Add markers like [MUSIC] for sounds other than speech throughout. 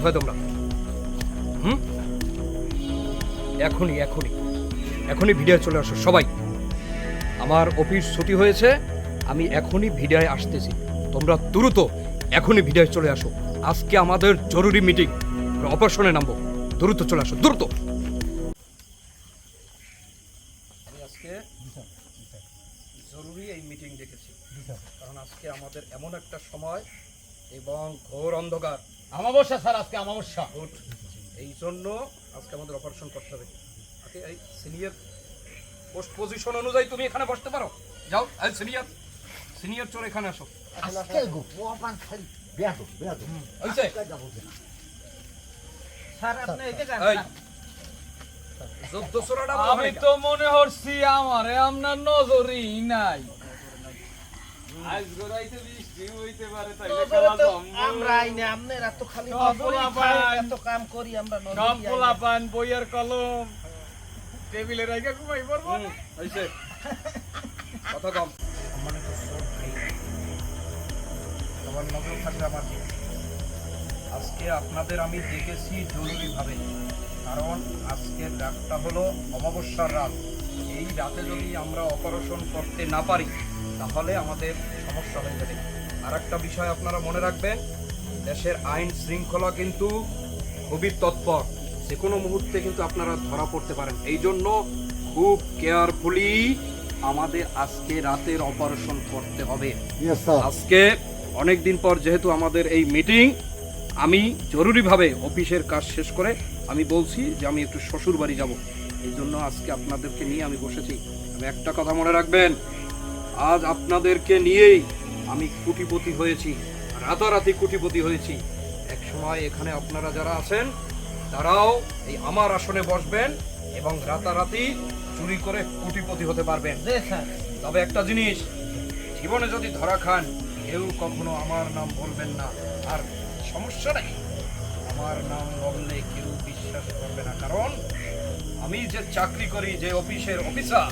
কোথায় তোমরা? হুম? এখনই এখনই এখনই ভিডিও চলে আসো, সবাই। আমার অফিস ছুটি হয়েছে, আমি এখনই ভিডিওয় আসতেছি। তোমরা দ্রুত এখনই ভিডিওয় চলে আসো। আজকে আমাদের জরুরি মিটিং অপারেশনে নামবো। দ্রুত চলে আসো, দ্রুত। আমি আজকে জরুরি এই মিটিং ডেকেছি। কারণ আজকে আমাদের এমন একটা সময় এবং ঘোর অন্ধকার। আমাবস্যা স্যার আজকে আমাবস্যা গুড এই জন্য আজকে আমাদের অপারেশন করতে হবে। ওকে এই সিনিয়র পোস্ট পজিশন অনুযায়ী তুমি এখানে বসতে পারো? যাও এই সিনিয়র সিনিয়র চোর এখানে আসো। আজকে গো খালি। বেয়াদো বেয়াদো হইছে। স্যার আপনি এই যে এই যুদ্ধ চোরাটা আমি তো মনে হচ্ছি আমারে আপনার নজরই নাই। আজ গোড়াইতে বৃষ্টি কলম। টেবিলে ঘুমাই কথা কম। সবার নজর থাকবে আমার আজকে আপনাদের আমি দেখেছি জরুরিভাবে। কারণ আজকের রাতটা হলো অমাবস্যার রাত। এই রাতে যদি আমরা অপারেশন করতে না পারি তাহলে আমাদের সমস্যা হয়ে যাবে। আর একটা বিষয় আপনারা মনে রাখবেন দেশের আইন শৃঙ্খলা কিন্তু খুবই তৎপর। যে কোনো মুহূর্তে কিন্তু আপনারা ধরা পড়তে পারেন। এই জন্য খুব কেয়ারফুলি আমাদের আজকে রাতের অপারেশন করতে হবে। আজকে অনেক দিন পর যেহেতু আমাদের এই মিটিং আমি জরুরিভাবে অফিসের কাজ শেষ করে আমি বলছি যে আমি একটু শ্বশুর বাড়ি যাব। এই জন্য আজকে আপনাদেরকে নিয়ে আমি বসেছি। আমি একটা কথা মনে রাখবেন আজ আপনাদেরকে নিয়েই আমি কুটিপতি হয়েছি রাতারাতি কুটিপতি হয়েছি। এক সময় এখানে আপনারা যারা আছেন তারাও এই আমার আসনে বসবেন এবং রাতারাতি চুরি করে কুটিপতি হতে পারবেন। তবে একটা জিনিস জীবনে যদি ধরা খান কেউ কখনো আমার নাম বলবেন না। আর সমস্যা নেই আমার নাম বললে কেউ আমি যে চাকরি করি যে অফিসের অফিসার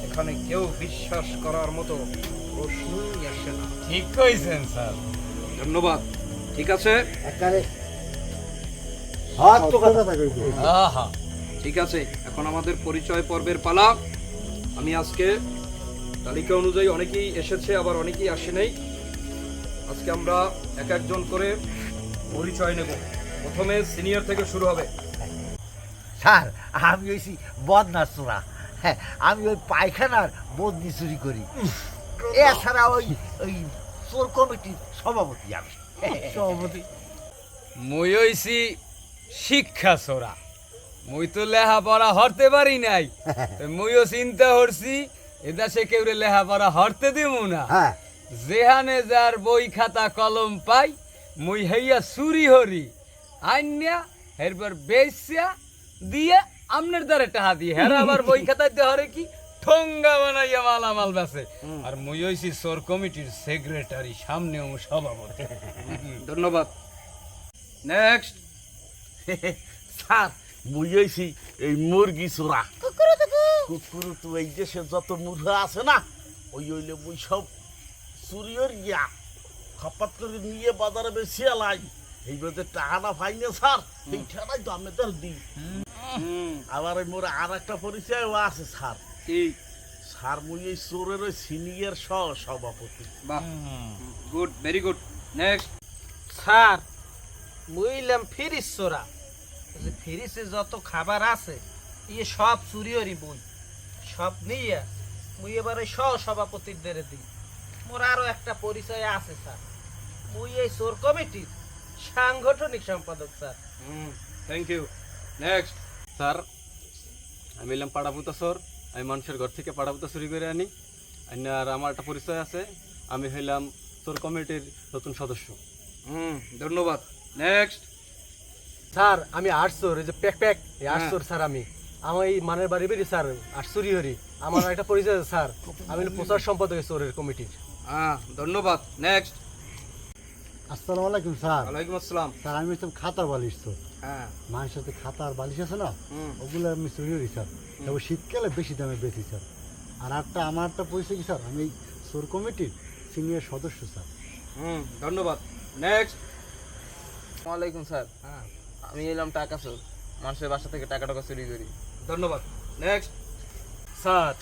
সেখানে কেউ বিশ্বাস করার মতো প্রশ্নই আসে না। ঠিক কইছেন স্যার। ধন্যবাদ। ঠিক আছে? ঠিক আছে এখন আমাদের পরিচয় পর্বের পালা। আমি আজকে তালিকা অনুযায়ী অনেকেই এসেছে আবার অনেকেই আসে নাই। আজকে আমরা এক একজন করে পরিচয় নেব। প্রথমে সিনিয়র থেকে শুরু হবে। স্যার আমি হইছি বদনার চোরা। হ্যাঁ আমি ওই পায়খানার বদনি চুরি করি। এছাড়া ওই ওই চোর কমিটির সভাপতি আমি। সভাপতি। মুই হইছি শিক্ষা ছোড়া মুই তো লেহাপড়া হরতে পারি নাই। [LAUGHS] মুইও চিন্তা করছি এদেশে কেউ লেহাপড়া হরতে দিব না। হ্যাঁ। যেহানে যার বই খাতা কলম পাই মুই হইয়া চুরি হরি। আইনিয়া এরপর বেসিয়া দিয়ে আমনের দ্বারে টাহা দিয়ে হেরা আবার বই খাতা দিয়ে হরে কি? ঠোঙ্গা বানাইয়া মালামাল বেছে। আর মুই হইছি সোর কমিটির সেক্রেটারি সামনে ও সভাপতি [LAUGHS] ধন্যবাদ। নেক্সট [LAUGHS] স্যার মুই হইছি এই মুরগি চোরা। কুকুর তো এই দেশে যত মুরগা আছে না ওই হইলে মুই সব চুরিয়র গিয়া খপাত করে নিয়ে বাজারে বেশি লাই। এই টাকাটা পাই না স্যার। এই টাকাই তো আমি তো দিই। আবার ওই মোর আর একটা পরিচয়ও আছে স্যার। স্যার মুই এই চোরের ওই সিনিয়র সহ সভাপতি good very good. Next. Sir বুঝলাম ফিরিস চোরা। যে ফিরিসে যত খাবার আছে ইয়ে সব চুরিওরই বই। সব নিয়ে মুই এবারে সহ সভাপতির দেরে দিই। মোর আরও একটা পরিচয় আছে স্যার। মুই এই চোর কমিটির সাংগঠনিক সম্পাদক sir. Thank you next. Sir আমি এলাম পাড়াপুতা সর আমি মানুষের ঘর থেকে পাড়াপুতা চুরি করে আনি। আর আমার একটা পরিচয় আছে আমি হইলাম তোর কমিটির নতুন সদস্য। হুম ধন্যবাদ। নেক্সট স্যার আমি আটশোর এই যে প্যাক প্যাক এই হ্যাঁ। আটশোর স্যার আমি। আমার এই মানের বাড়ি বেরি স্যার আটশোরি হরি। আমার একটা পরিচয় আছে, স্যার। আমি হলো প্রচার সম্পাদক এই চোরের কমিটির। হ্যাঁ ধন্যবাদ। নেক্সট আসসালামু আলাইকুম স্যার। ওয়ালাইকুম আসসালাম। স্যার আমি হচ্ছে খাতার বালিশ তো হ্যাঁ। মানুষের খাতা আর বালিশ আছে না ওগুলো আমি চুরি করি স্যার। তবে শীতকালে বেশি দামে বেশি স্যার। আর একটা আমার একটা পরিচয় কি স্যার? আমি সোর কমিটির সিনিয়র সদস্য স্যার। হুম ধন্যবাদ। নেক্সট ওয়ালাইকুম স্যার। হ্যাঁ। আমি এলাম টাকা চোর। মানুষের বাসা থেকে টাকা টাকা চুরি করি। ধন্যবাদ। নেক্সট স্যার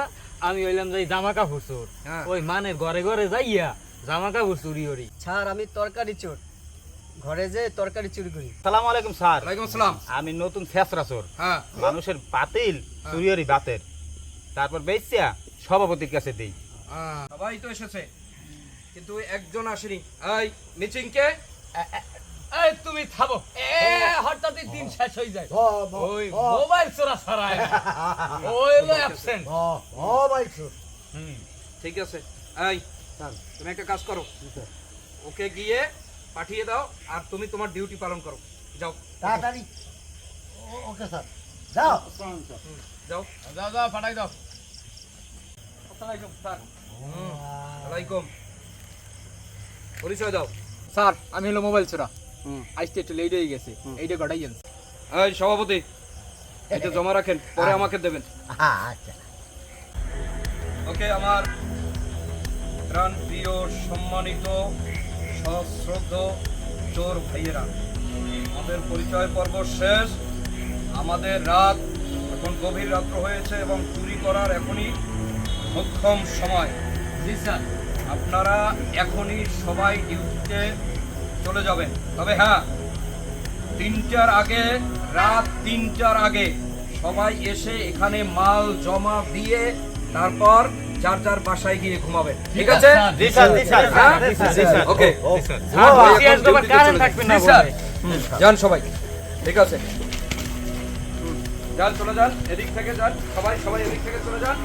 [LAUGHS] আমি হইলাম যাই জামা কাপড় চোর। হ্যাঁ। ওই মানে ঘরে ঘরে যাইয়া জামা কাপড় চুরি করি। স্যার আমি তরকারি চোর। ঘরে যে তরকারি চুরি করি। সালাম আলাইকুম স্যার। ওয়ালাইকুম আসসালাম। আমি নতুন ছেসরা চোর হ্যাঁ। মানুষের বাতিল চুরিয়রি বাতের। তারপর বেচিয়া সভাপতির কাছে দেই। সবাই তো এসেছে। কিন্তু একজন আসেনি। এই মিচিং কে? এই তুমি থামো। এ হঠাৎ দিন শেষ হয়ে যায়। ওই মোবাইল চোরা ছাড়ায়। ওই হলো অ্যাবসেন্ট ও ভাই স্যার ঠিক আছে। এই তুমি একটা কাজ করো। ওকে গিয়ে পাঠিয়ে দাও আর তুমি তোমার ডিউটি পালন করো। যাও। তাড়াতাড়ি। Okay sir. যাও। যাও। যাও যাও পাঠাই দাও। আসসালামাইকুম স্যার। ওয়ালাইকুম পরিচয় দাও। স্যার আমি হলো মোবাইল চোরা। আজকে একটু লেট হয়ে গেছে। এইটা জানছি এই সভাপতি এটা জমা রাখেন পরে আমাকে দেবেন। আচ্ছা। ওকে আমার প্রাণ প্রিয় সম্মানিত সশ্রদ্ধ চোর ভাইয়েরা। আমাদের পরিচয় পর্ব শেষ। আমাদের রাত এখন গভীর রাত্র হয়েছে এবং চুরি করার এখনই সক্ষম সময়। জি স্যার। আপনারা এখনই সবাই ডিউটিতে চলে যাবেন। তবে হ্যাঁ তিনটার আগে রাত তিনটার আগে সবাই এসে এখানে মাল জমা দিয়ে তারপর যার যার বাসায় গিয়ে ঘুমাবেন। ঠিক আছে? হ্যাঁ? ওকে। যান সবাই। ঠিক আছে? যান চলে যান। এদিক থেকে যান। সবাই সবাই এদিক থেকে চলে যান।